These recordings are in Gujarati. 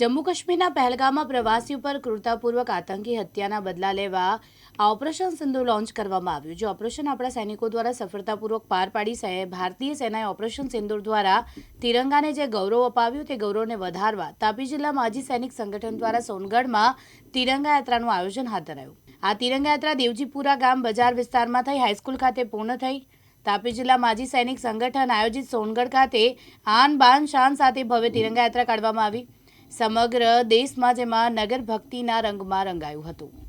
જમ્મુ કાશ્મીરના પહેલગામમાં પ્રવાસી ઉપર ક્રૂરતાપૂર્વક આતંકી હત્યાના બદલા લેવા આ ઓપરેશન સિંધુ લોન્ચ કરવામાં આવ્યું. જે ઓપરેશન આપણા સૈનિકો દ્વારા સફળતાપૂર્વક પાર પાડી ભારતીય સેનાએ ઓપરેશન સિંદૂર દ્વારા તિરંગાને જે ગૌરવ અપાવ્યું તે ગૌરવને વધારવા તાપી જિલ્લા માજી સૈનિક સંગઠન દ્વારા સોનગઢમાં તિરંગા યાત્રાનું આયોજન હાથ ધરાયું. આ તિરંગા યાત્રા દેવજીપુરા ગામ બજાર વિસ્તારમાં થઈ, હાઈસ્કૂલ ખાતે પૂર્ણ થઈ. તાપી જિલ્લા માજી સૈનિક સંગઠન આયોજિત સોનગઢ ખાતે આન બાન શાન સાથે ભવ્ય તિરંગા યાત્રા કાઢવામાં આવી. સમગ્ર દેશમાં જેમાં નગર ભક્તિના રંગમાં રંગાયું હતું.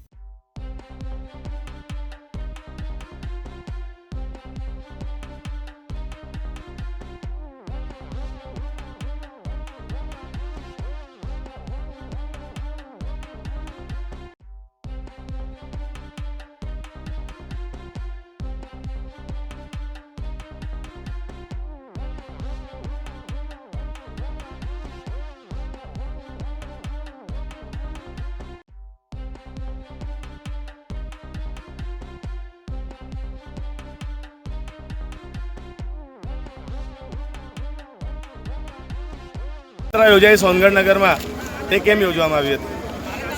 યાત્રા યોજાઈ સોનગઢ નગરમાં તે કેમ યોજવામાં આવી હતી?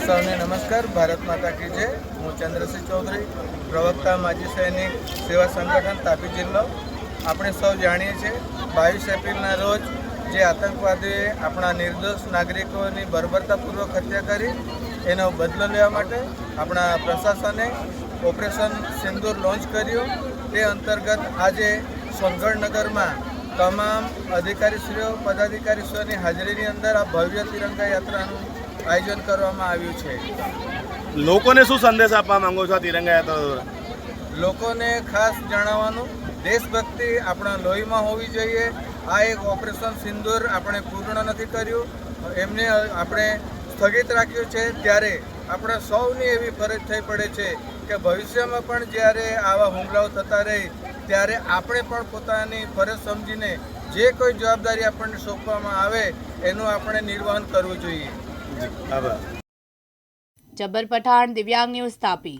સૌને નમસ્કાર, ભારત માતા કી જય. હું ચંદ્રસિંહ ચૌધરી, પ્રવક્તા, માજી સૈનિક, સેવા સંગઠન, તાપી જિલ્લો. આપણે સૌ જાણીએ છીએ, બાવીસ એપ્રિલના રોજ જે આતંકવાદીએ આપણા નિર્દોષ નાગરિકોની બર્બરતાપૂર્વક હત્યા કરી, એનો બદલો લેવા માટે આપણા પ્રશાસને ઓપરેશન સિંદૂર લોન્ચ કર્યું. તે અંતર્ગત આજે સોનગઢ નગરમાં તમામ અધિકારીશ્રીઓ પદાધિકારીશ્રીઓની હાજરીની અંદર આ ભવ્ય તિરંગા યાત્રાનું આયોજન કરવામાં આવ્યું છે. લોકોને શું સંદેશ આપવા માંગો છો આ તિરંગા યાત્રા દ્વારા? લોકોને ખાસ જણાવવાનું દેશભક્તિ આપણા લોહીમાં હોવી જોઈએ. આ એક ઓપરેશન સિંદૂર આપણે પૂર્ણ નથી કર્યું. એમને આપણે સ્થગિત રાખ્યું છે. ત્યારે આપણે સૌની એવી ફરજ થઈ પડે છે કે ભવિષ્યમાં પણ જ્યારે આવા હુમલાઓ થતા રહે ત્યારે આપણે પણ પોતાની ફરજ સમજીને જે કોઈ જવાબદારી આપણને સોંપવામાં આવે એનું આપણે નિર્વહન કરવું જોઈએ. આભાર. જબ્બર પઠાણ દિવ્યાંગ ન્યૂઝ તાપી.